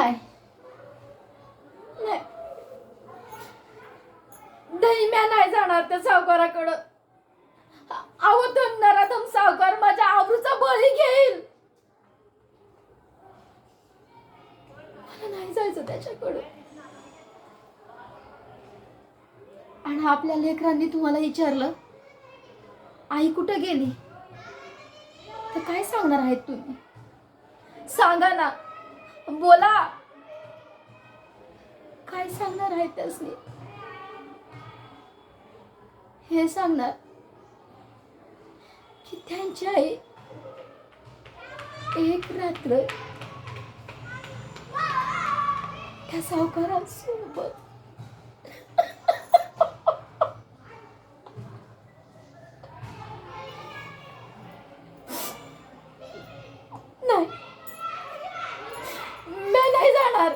नाही नाही दहिम्या नाही जाणार त्या सावकाराकडं अहो तो नराधम सावकार माझ्या आबरूचा बळी घेईल मला नाही जायचं त्याच्याकडं आणि आपल्या लेकरांनी तुम्हाला विचारलं आई कुठं गेली तर काय सांगणार आहेत तुम्ही सांगा ना बोला. काय सांगणार आहेत त्यासनी? हे सांगणार की त्यांची आई एक रात्र त्या सावकारांसोबत नाही मी नाही जाणार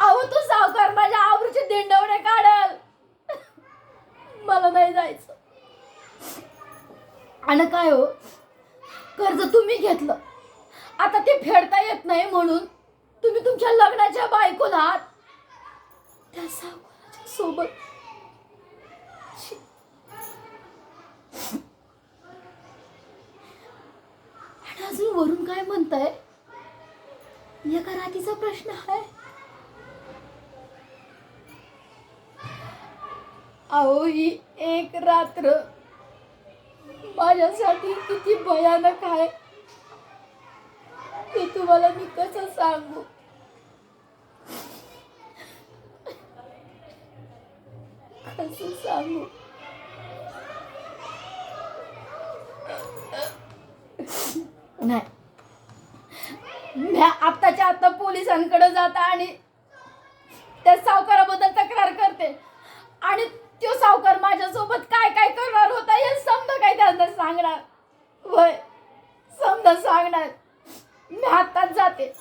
अहो तू सावकार माझ्या आवरूचे दिंडवणे काढल मला नाही जायचं आणि काय हो? कर्ज तुम्ही घेतलं. आता ते फेडता येत नाही म्हणून तुम्ही तुमच्या लग्नाच्या बायकोला आहात त्या सावकाराच्या सोबत आणि अजून वरून काय म्हणताय? एका रातीचा प्रश्न आहे. अहो ही एक रात्र माझ्यासाठी किती भयानक आहे. ते तुम्हाला मी कसं सांगू? कसं सांगू? नाही. मी आत्ताच्या आत्ता पोलिसांकडे जाता आणि त्या सावकाराबद्दल तक्रार करते. आणि तो सावकार माझ्यासोबत काय काय करणार होता हे काही त्यांना सांगणार? वय समजा सांगणार. मी आताच जाते.